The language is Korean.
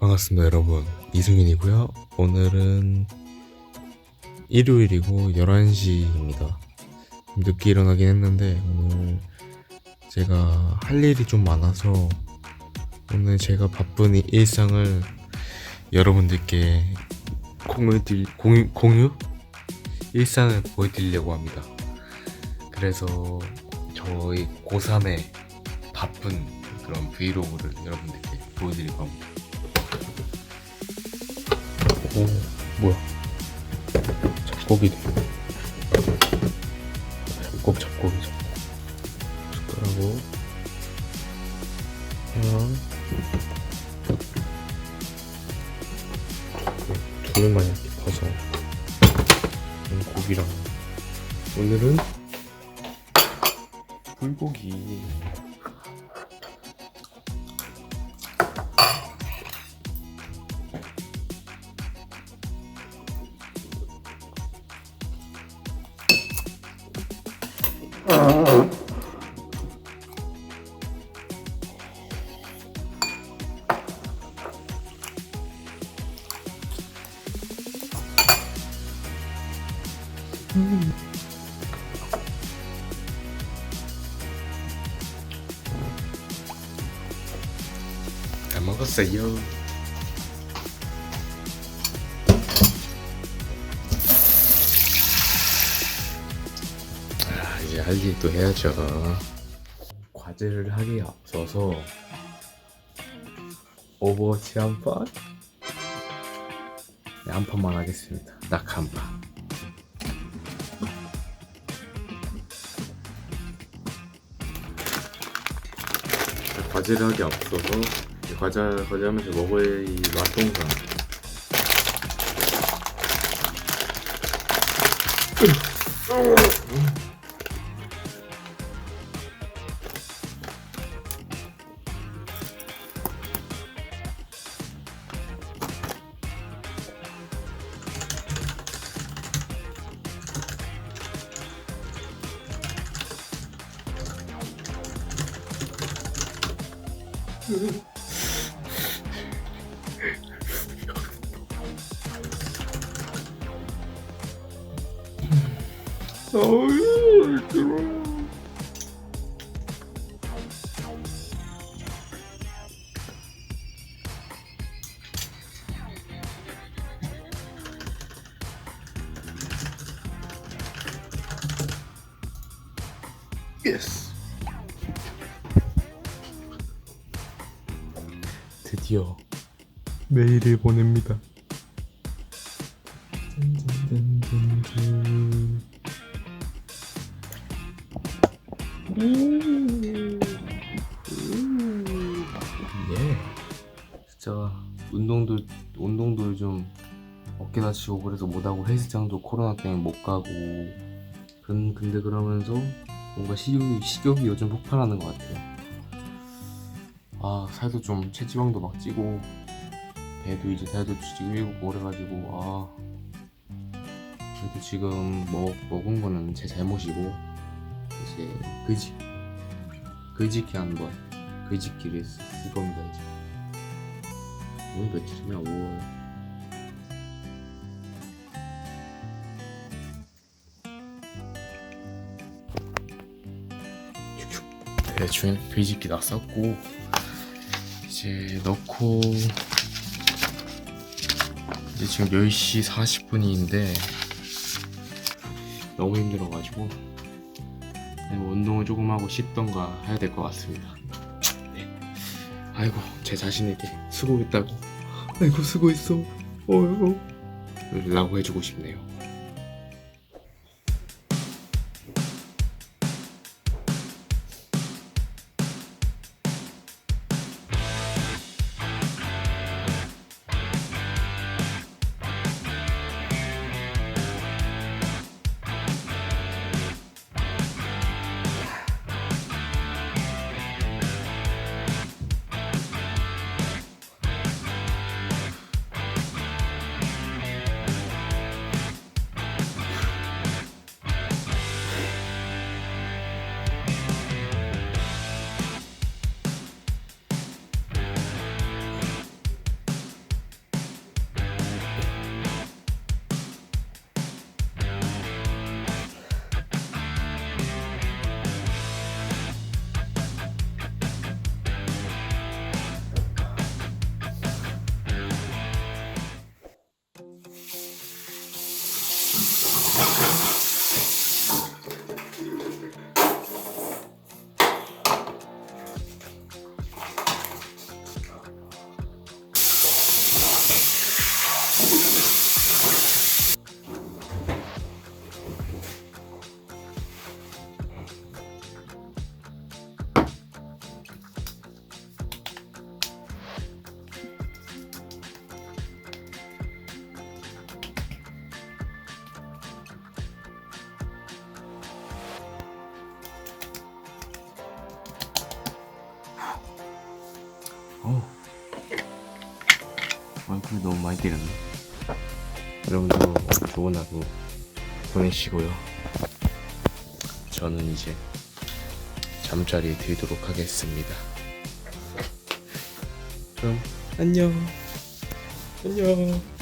반갑습니다 여러분. 이승윤이고요. 오늘은 일요일이고 11시입니다. 늦게 일어나긴 했는데 오늘 제가 할 일이 좀 많아서 오늘 제가 바쁜 이 일상을 여러분들께 공유드릴, 공유, 공유? 일상을 보여드리려고 합니다. 그래서 저희 고3의 바쁜 그런 브이로그를 여러분들께 보여드릴 겁니다 오 뭐야? 잡고기네. 잡곡 잡고기 잡곡. 숟가락으로. 그냥 둘만 이렇게 퍼서 음, 고기랑. 오늘은 불고기 잘 먹었어요. 아, 이제 할 일도 해야죠. 과제를 하기에 앞서서 오버워치 한 판? 네, 한 판만 하겠습니다. 딱 한 판. 과제를 하기 앞서서 이 과자 과제하면서 먹을 이 맛동산 어이 들어 예스 드디어 메일을 보냅니다 짠짠짠짠짠. 예. 진짜 운동도 운동도 요즘 어깨 다치고 그래서 못하고 헬스장도 코로나 때문에 못 가고. 근 근데 그러면서 뭔가 식욕이 식욕이 요즘 폭발하는 것 같아요. 아 살도 좀 체지방도 막 찌고 배도 이제 살도 지금 일고 그래가지고 아. 그래도 지금 먹 먹은 거는 제 잘못이고 이제 그지 그지기 한번 그지기를 쓸 겁니다 이제. 오늘 며칠이냐? 5월. 대충 그지기 다 썼고 이제 넣고 이제 지금 10시 40분인데 너무 힘들어가지고. 네, 운동을 조금 하고 씻던가 해야 될 것 같습니다. 네. 아이고 제 자신에게 수고했다고. 아이고 수고했어. 어이구. 라고 해주고 싶네요. 어. 와이프를 너무 많이 때렸네. 여러분도 좋은 하루 보내시고요. 저는 이제 잠자리에 들도록 하겠습니다. 그럼 안녕. 안녕.